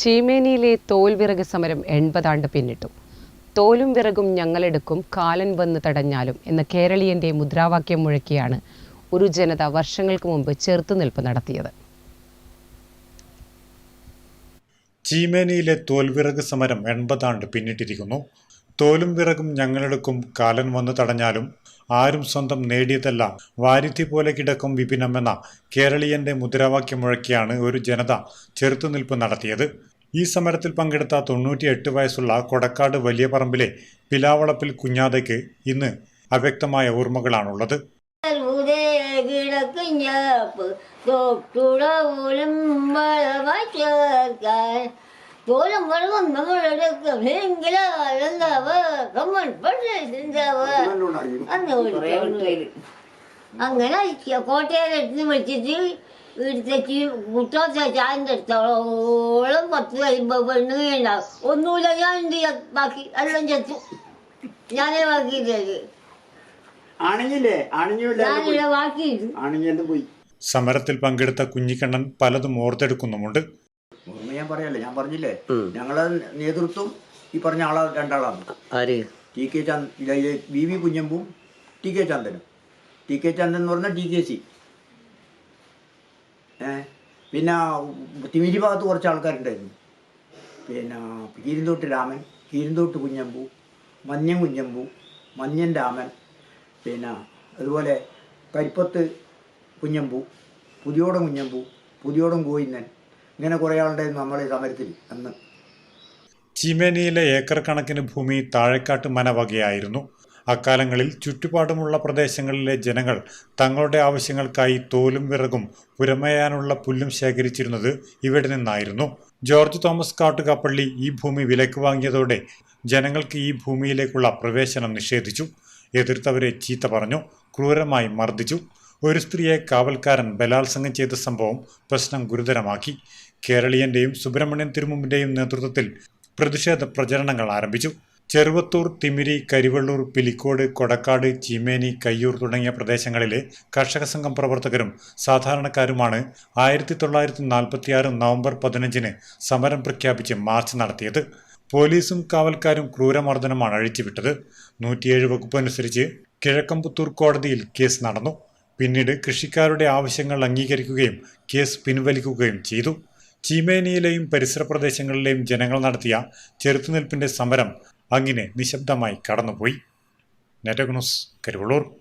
ചീമേനിയിലെ തോൽ വിറക് സമരം എൺപതാണ്ട് പിന്നിട്ടു. തോലും വിറകും ഞങ്ങളെടുക്കും കാലൻ വന്ന് തടഞ്ഞാലും എന്ന കേരളീയന്റെ മുദ്രാവാക്യം മുഴക്കിയാണ് ഒരു ജനത വർഷങ്ങൾക്ക് മുമ്പ് ചെറുത്തുനിൽപ്പ് നടത്തിയത്. ചീമേനിയിലെ തോൽവിറക് സമരം എൺപതാണ്ട് പിന്നിട്ടിരിക്കുന്നു. തോലും വിറകും ഞങ്ങളെടുക്കും കാലൻ വന്ന് തടഞ്ഞാലും ആരും സ്വന്തം നേടിയതല്ല വാരിധി പോലെ കിടക്കും വിപിനമെന്ന കേരളീയന്റെ മുദ്രാവാക്യം മുഴക്കിയാണ് ഒരു ജനത ചെറുത്തുനിൽപ്പ് നടത്തിയത്. ഈ സമരത്തിൽ പങ്കെടുത്ത തൊണ്ണൂറ്റിയെട്ട് വയസ്സുള്ള കൊടക്കാട് വലിയ പറമ്പിലെ പിലാവളപ്പിൽ കുഞ്ഞാതയ്ക്ക് ഇന്ന് അവ്യക്തമായ ഓർമ്മകളാണുള്ളത്. തോലം വെള്ളം നമ്മളെടുക്കും അങ്ങനെ കോട്ടയിലെടുത്ത് വിളിച്ചിട്ട് വീട്ടിലേക്ക് കുട്ടോത്ത ചായന്റെ അടുത്തോളം പത്ത് കഴിയുമ്പോ പെണ്ണ് ഉണ്ടാവും ഒന്നുമില്ല ഞാൻ എന്ത് ബാക്കി എല്ലാം ചത്തു. ഞാനേ ബാക്കി ബാക്കിയിട്ടു പോയി. സമരത്തിൽ പങ്കെടുത്ത കുഞ്ഞിക്കണ്ണൻ പലതും ഓർത്തെടുക്കുന്നുമുണ്ട്. ഞാൻ പറയല്ലേ? ഞാൻ പറഞ്ഞില്ലേ? ഞങ്ങളെ നേതൃത്വം ഈ പറഞ്ഞ ആളെ രണ്ടാളാണ്. ആര്? T K Chand V V കുഞ്ഞമ്പും T K ചന്ദനും. ടി കെ ചന്ദൻ എന്ന് പറഞ്ഞാൽ ടി കെ സി. പിന്നെ തിമിരി ഭാഗത്ത് കുറച്ച് ആൾക്കാരുണ്ടായിരുന്നു. പിന്നെ കീരിന്തോട്ട് രാമൻ കീരിന്തോട്ട് കുഞ്ഞമ്പു മഞ്ഞൻ കുഞ്ഞമ്പു മഞ്ഞൻ രാമൻ പിന്നെ അതുപോലെ കരിപ്പത്ത് കുഞ്ഞമ്പു പുതിയോടം കുഞ്ഞമ്പു പുതിയോടം കോയിന്നൻ ഇങ്ങനെ കുറേ ആളുണ്ടായിരുന്നു നമ്മളെ സമരത്തിൽ അന്ന്. ചിമേനിയിലെ ഏക്കർ കണക്കിന് ഭൂമി താഴെക്കാട്ട് മനവകയായിരുന്നു. അക്കാലങ്ങളിൽ ചുറ്റുപാടുമുള്ള പ്രദേശങ്ങളിലെ ജനങ്ങൾ തങ്ങളുടെ ആവശ്യങ്ങൾക്കായി തോലും വിറകും പുരമയാനുള്ള പുല്ലും ശേഖരിച്ചിരുന്നത് ഇവിടെ നിന്നായിരുന്നു. ജോർജ് തോമസ് കാട്ടുകാപ്പള്ളി ഈ ഭൂമി വിലക്ക് വാങ്ങിയതോടെ ജനങ്ങൾക്ക് ഈ ഭൂമിയിലേക്കുള്ള പ്രവേശനം നിഷേധിച്ചു. എതിർത്തവരെ ചീത്ത പറഞ്ഞു ക്രൂരമായി മർദ്ദിച്ചു. ഒരു സ്ത്രീയെ കാവൽക്കാരൻ ബലാത്സംഗം ചെയ്ത സംഭവം പ്രശ്നം ഗുരുതരമാക്കി. കേരളീയന്റെയും സുബ്രഹ്മണ്യൻ തിരുമുമ്പിന്റെയും നേതൃത്വത്തിൽ പ്രതിഷേധ പ്രചരണങ്ങൾ ആരംഭിച്ചു. ചെറുവത്തൂർ തിമിരി കരിവള്ളൂർ പിലിക്കോട് കൊടക്കാട് ചീമേനി കയ്യൂർ തുടങ്ങിയ പ്രദേശങ്ങളിലെ കർഷക സംഘം പ്രവർത്തകരും സാധാരണക്കാരുമാണ് ആയിരത്തി തൊള്ളായിരത്തി നാൽപ്പത്തിയാറ് നവംബർ പതിനഞ്ചിന് സമരം പ്രഖ്യാപിച്ച് മാർച്ച് നടത്തിയത്. പോലീസും കാവൽക്കാരും ക്രൂരമർദ്ദനമാണ് അഴിച്ചുവിട്ടത്. നൂറ്റിയേഴ് വകുപ്പ് അനുസരിച്ച് കിഴക്കമ്പുത്തൂർ കോടതിയിൽ കേസ് നടന്നു. പിന്നീട് കൃഷിക്കാരുടെ ആവശ്യങ്ങൾ അംഗീകരിക്കുകയും കേസ് പിൻവലിക്കുകയും ചെയ്തു. ചീമേനിയിലെയും പരിസര പ്രദേശങ്ങളിലെയും ജനങ്ങൾ നടത്തിയ ചെറുത്തുനിൽപ്പിന്റെ സമരം അങ്ങനെ നിശബ്ദമായി കടന്നുപോയി. നെറ്റഗ്നോസ് കരുവള്ളൂർ.